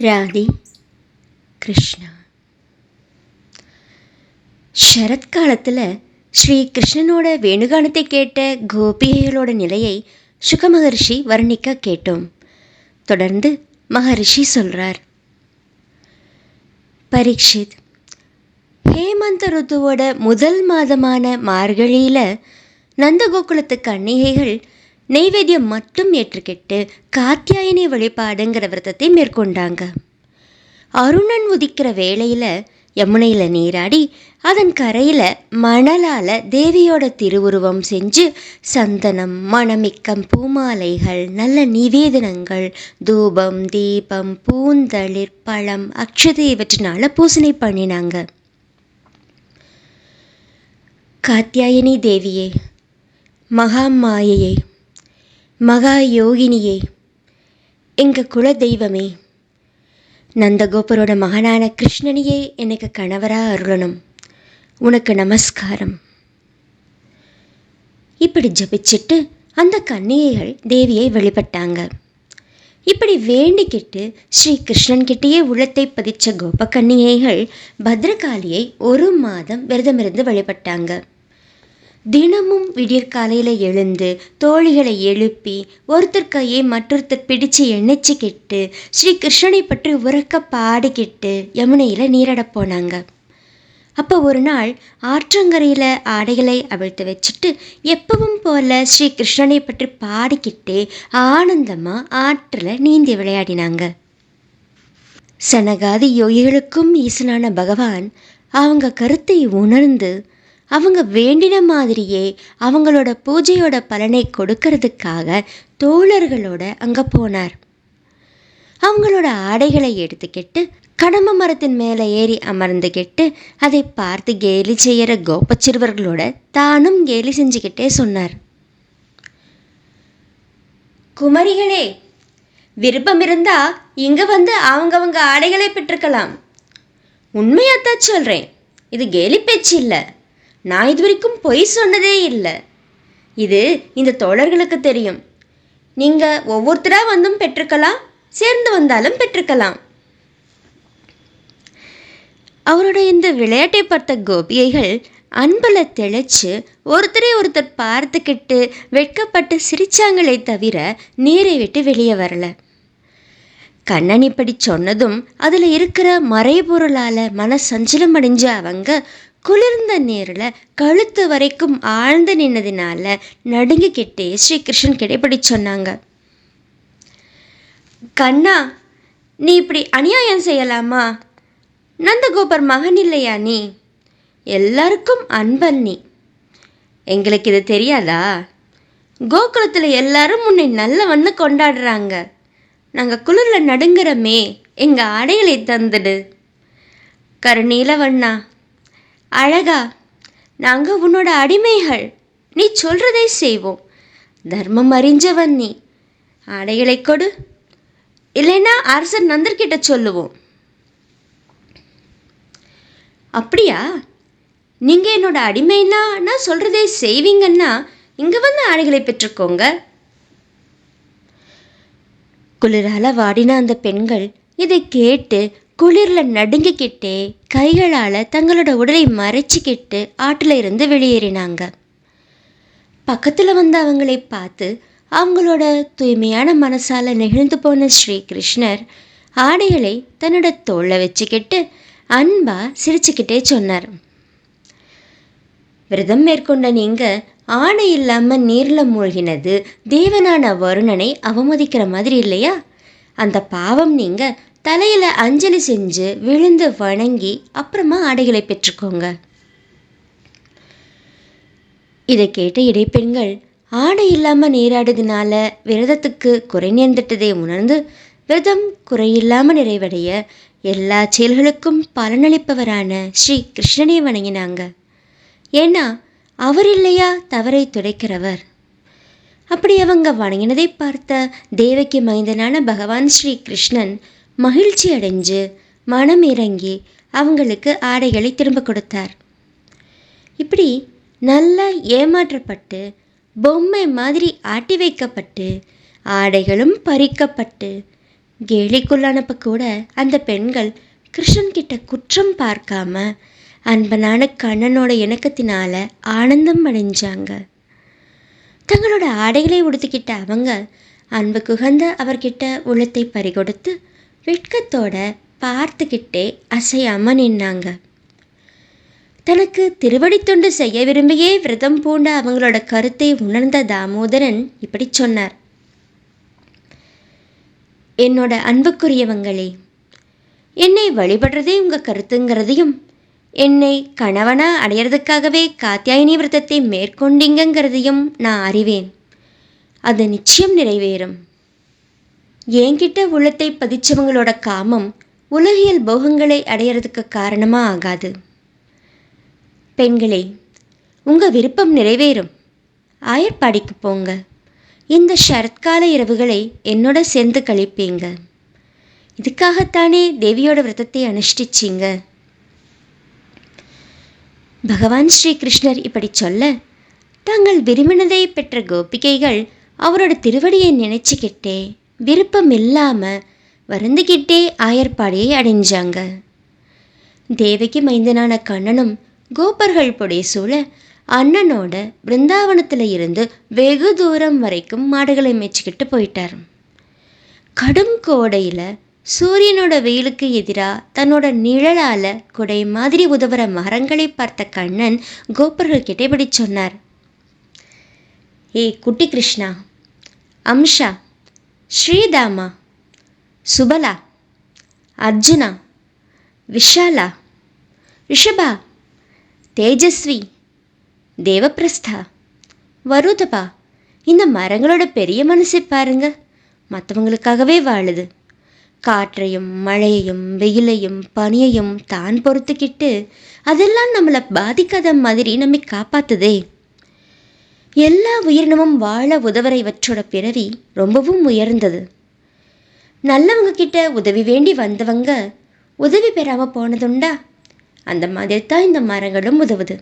ராதே கிருஷ்ணா சரத்காலத்தில் ஸ்ரீ கிருஷ்ணனோட வேணுகானத்தை கேட்ட கோபிகைகளோட நிலையை சுக மகரிஷி வர்ணிக்க கேட்டோம் தொடர்ந்து மகரிஷி சொல்கிறார் பரீட்சித் ஹேமந்த ருத்துவோட முதல் மாதமான மார்கழியில் நந்தகோகுலத்து கன்னிகைகள் நெய்வேத்தியம் மட்டும் ஏற்றுக்கிட்டு காத்தியாயனி வழிபாடுங்கிற விரதத்தை மேற்கொண்டாங்க. அருணன் உதிக்கிற வேளையில் யமுனையில் நீராடி அதன் கரையில் மணலால் தேவியோட திருவுருவம் செஞ்சு சந்தனம் மணமிக்கம் பூமாலைகள் நல்ல நிவேதனங்கள் தூபம் தீபம் பூந்தளிர் பழம் அக்ஷதை இவற்றினால் பூசணை பண்ணினாங்க. காத்தியாயனி தேவியே மகாமாயையே மகா யோகினியே எங்கள் குல தெய்வமே நந்தகோபரோட மகனான கிருஷ்ணனியே எனக்கு கணவராக அருளணும். உனக்கு நமஸ்காரம். இப்படி ஜபிச்சிட்டு அந்த கன்னிகைகள் தேவியை வழிபட்டாங்க. இப்படி வேண்டிக்கிட்டு ஸ்ரீ கிருஷ்ணன் கிட்டேயே உள்ளத்தை பதிச்ச கோப கன்னிகைகள் பத்ரகாளியை ஒரு மாதம் விரதமிருந்து வழிபட்டாங்க. தினமும் விடியற்காலையில் எழுந்து தோழிகளை எழுப்பி ஒருத்தர் கையை மற்றொருத்தர் பிடிச்சு எண்ணெச்சிக்கிட்டு ஸ்ரீ கிருஷ்ணனை பற்றி உறக்க பாடிக்கிட்டு யமுனையில் நீராடப் போனாங்க. அப்போ ஒரு நாள் ஆற்றங்கரையில் ஆடைகளை அவிழ்த்து வச்சுட்டு எப்பவும் போல ஸ்ரீ கிருஷ்ணனை பற்றி பாடிக்கிட்டே ஆனந்தமாக ஆற்றில் நீந்தி விளையாடினாங்க. சனகாதி யோகிகளுக்கும் ஈசனான பகவான் அவங்க கருத்தை உணர்ந்து அவங்க வேண்டின மாதிரியே அவங்களோட பூஜையோட பலனை கொடுக்கறதுக்காக தோழர்களோட அங்கே போனார். அவங்களோட ஆடைகளை எடுத்துக்கிட்டு கடம்ப மரத்தின் மேலே ஏறி அமர்ந்துக்கிட்டு அதை பார்த்து கேலி செய்கிற கோபச்சிறுவர்களோட தானும் கேலி செஞ்சுக்கிட்டே சொன்னார். குமரிகளே விருப்பம் இருந்தா இங்க வந்து அவங்கவங்க ஆடைகளை பெற்றுக்கலாம் உண்மையாத்தான் சொல்றேன். இது கேலி பேச்சு இல்லை. நான் இது வரைக்கும் பொய் சொன்னதே இல்லை. இது இந்த தோழர்களுக்கு தெரியும். நீங்கள் ஒவ்வொருத்தராக வந்தும் பெற்றுக்கலாம் சேர்ந்து வந்தாலும் பெற்றுக்கலாம் அவருடைய இந்த விளையாட்டை பார்த்த கோபியைகள் அன்பில் தெளிச்சு ஒருத்தரை ஒருத்தர் பார்த்துக்கிட்டு வெட்கப்பட்டு சிரிச்சாங்களே தவிர நீரை விட்டு வெளியே வரல. கண்ணன் இப்படி சொன்னதும் அதில் இருக்கிற மறைபொருளால் மன சஞ்சலம் அடைஞ்ச அவங்க குளிர்ந்த நேரில் கழுத்து வரைக்கும் ஆழ்ந்து நின்னதினால நடுங்கிக்கிட்டே ஸ்ரீகிருஷ்ணன் கிடைப்படி சொன்னாங்க. கண்ணா நீ இப்படி அநியாயம் செய்யலாமா? நந்தகோபர் மகன் இல்லையா நீ? எல்லாருக்கும் அன்பன் நீ. எங்களுக்கு இது தெரியாதா? கோகுலத்தில் எல்லாரும் உன்னை நல்லவன்னு கொண்டாடுறாங்க. நாங்கள் குளிரில் நடுங்குறமே எங்கள் ஆடைகளை தந்துடு. கருநீலவண்ணா அழகா நாங்கள் உன்னோட அடிமைகள். நீ சொல்றதை செய்வோம். தர்மம் அறிஞ்சவன் நீ. ஆடைகளை கொடு. இல்லைன்னா அரசர் நந்தர்கிட்ட சொல்லுவோம். அப்படியா? நீங்கள் என்னோட அடிமைனா நான் சொல்கிறதே செய்வீங்கன்னா இங்கே வந்து ஆடைகளை பெற்றுக்கோங்க. குளிரால வாடின அந்த பெண்கள் இதை கேட்டு குளிரில் நடுங்கிக்கிட்டே கைகளால் தங்களோட உடலை மறைச்சிக்கிட்டு ஆற்றில் இருந்து வெளியேறினாங்க. பக்கத்தில் வந்த அவங்களை பார்த்து அவங்களோட தூய்மையான மனசால் நெகிழ்ந்து போன ஸ்ரீ கிருஷ்ணர் ஆடைகளை தன்னோட தோளில் வச்சுக்கிட்டு அன்பா சிரிச்சுக்கிட்டே சொன்னார். விரதம் மேற்கொண்ட நீங்கள் ஆணை இல்லாமல் நீரில் மூழ்கினது தேவனான வருணனை அவமதிக்கிற மாதிரி இல்லையா? அந்த பாவம் நீங்கள் தலையில் அஞ்சலி செஞ்சு விழுந்து வணங்கி அப்புறமா ஆடைகளை பெற்றுக்கோங்க. இதை கேட்ட இடைப்பெண்கள் ஆடை இல்லாமல் நீராடுதினால விரதத்துக்கு குறை நேர்ந்துட்டதை உணர்ந்து விரதம் குறையில்லாமல் நிறைவடைய எல்லா செயல்களுக்கும் பலனளிப்பவரான ஸ்ரீ கிருஷ்ணனை வணங்கினாங்க. ஏன்னா அவர் இல்லையா தவறை துடைக்கிறவர்? அப்படி அவங்க வணங்கினதை பார்த்த தேவகி மைந்தனான பகவான் ஸ்ரீ கிருஷ்ணன் மகிழ்ச்சி அடைஞ்சு மனம் இறங்கி அவங்களுக்கு ஆடைகளை திரும்ப கொடுத்தார். இப்படி நல்லா ஏமாற்றப்பட்டு பொம்மை மாதிரி ஆட்டி வைக்கப்பட்டு ஆடைகளும் பறிக்கப்பட்டு கேலிக்குள்ளானப்ப கூட அந்த பெண்கள் கிருஷ்ணன்கிட்ட குற்றம் பார்க்காம அன்பனான கண்ணனோட இணக்கத்தினால ஆனந்தம் அடைஞ்சாங்க. தங்களோட ஆடைகளை உடுத்திக்கிட்ட அவங்க அன்பு குகந்த அவர்கிட்ட உள்ளத்தை பறிகொடுத்து வெட்கத்தோட பார்த்துக்கிட்டே அசையாம நின்னாங்க. தனக்கு திருவடி தொண்டு செய்ய விரும்பியே விரதம் பூண்ட அவங்களோட கருத்தை உணர்ந்த தாமோதரன் இப்படி சொன்னார். என்னோட அன்புக்குரியவங்களே என்னை வழிபடுறதே உங்கள் கருத்துங்கிறதையும் என்னை கணவனா அடையிறதுக்காகவே காத்தியாயினி விரதத்தை மேற்கொண்டீங்கிறதையும் நான் அறிவேன். அது நிச்சயம் நிறைவேறும். என்கிட்ட உள்ளத்தை பதிச்சவங்களோட காமம் உலகியல் போகங்களை அடையிறதுக்கு காரணமாக ஆகாது. பெண்களே உங்கள் விருப்பம் நிறைவேறும். ஆயர்பாடிக்கு போங்க. இந்த ஷரத்கால இரவுகளை என்னோட சேர்ந்து கழிப்பீங்க. இதுக்காகத்தானே தேவியோட விரதத்தை அனுஷ்டிச்சிங்க. பகவான் ஸ்ரீ கிருஷ்ணர் இப்படி சொல்ல தாங்கள் விரும்பினதை பெற்ற கோபிகைகள் அவரோட திருவடியை நினைச்சுக்கிட்டே விருப்பம் இல்லாமல் வருந்துக்கிட்டே ஆயர்பாடியை அடைஞ்சாங்க. தேவிக்கு மைந்தனான கண்ணனும் கோபர்கள் புடைய சூழ அண்ணனோட பிருந்தாவனத்தில் இருந்து வெகு தூரம் வரைக்கும் மாடுகளை மேய்ச்சிக்கிட்டு போயிட்டார். கடும் கோடையில் சூரியனோட வெயிலுக்கு எதிராக தன்னோட நிழலால் குடை மாதிரி உதவுற மரங்களை பார்த்த கண்ணன் கோபர்கள் கிட்டே இப்படி சொன்னார். ஏய் குட்டி கிருஷ்ணா அம்ஷா ஸ்ரீதாமா சுபலா அர்ஜுனா விஷாலா ரிஷபா தேஜஸ்வி தேவப்பிரஸ்தா வருதபா. இந்த மரங்களோட பெரிய மனசை பாருங்க. மற்றவங்களுக்காகவே வாழுது. காற்றையும் மழையையும் வெயிலையும் பனியையும் தான் பொறுத்துக்கிட்டு அதெல்லாம் நம்மளை பாதிக்காத மாதிரி நம்மை காப்பாத்துதே. எல்லா உயிரினமும் வாழ உதவுற இவற்றோட பிறவி ரொம்பவும் உயர்ந்தது. நல்லவங்க கிட்ட உதவி வேண்டி வந்தவங்க உதவி பெறாமல் போனதுண்டா? அந்த மாதிரி தான் இந்த மரங்களும் உதவுது.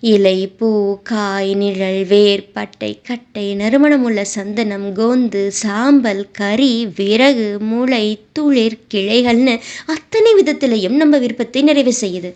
இலை பூ காய் நிழல் வேர் பட்டை கட்டை நறுமணம் உள்ள சந்தனம் கோந்து சாம்பல் கறி விறகு முளை துளிர் கிளைகள்னு அத்தனை விதத்திலையும் நம்ம விருப்பத்தை நிறைவு செய்யுது.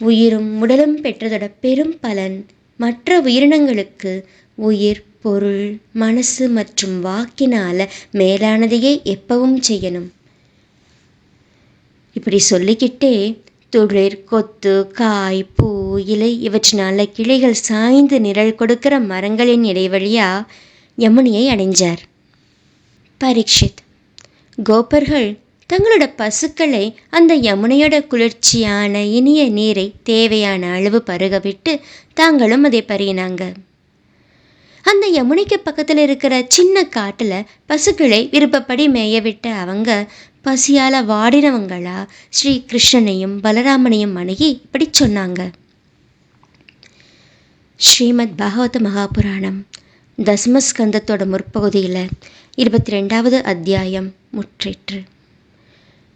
உயிரும் உடலும் பெற்றதோட பெரும் பலன் மற்ற உயிரினங்களுக்கு உயிர் பொருள் மனசு மற்றும் வாக்கினால மேலானதையே எப்பவும் செய்யணும். இப்படி சொல்லிக்கிட்டே துளிர் கொத்து காய் பூ இலை இவற்றினால கிளைகள் சாய்ந்து நிழல் கொடுக்கிற மரங்களின் இடைவழியா யமுனியை அடைஞ்சார். பரீட்சித். கோபர்கள் தங்களோட பசுக்களை அந்த யமுனையோட குளிர்ச்சியான இனிய நீரை தேவையான அளவு பருக விட்டு தாங்களும் அதை பருகினாங்க அந்த யமுனைக்கு பக்கத்தில் இருக்கிற சின்ன காட்டில் பசுக்களை விருப்பப்படி மேய விட்ட அவங்க பசியால் வாடினவங்களா ஸ்ரீ கிருஷ்ணனையும் பலராமனையும் அணுகி இப்படி சொன்னாங்க. ஸ்ரீமத் பாகவத மகாபுராணம் தசமஸ்கந்தத்தோட முற்பகுதியில் இருபத்தி ரெண்டாவது அத்தியாயம் முற்றிற்று.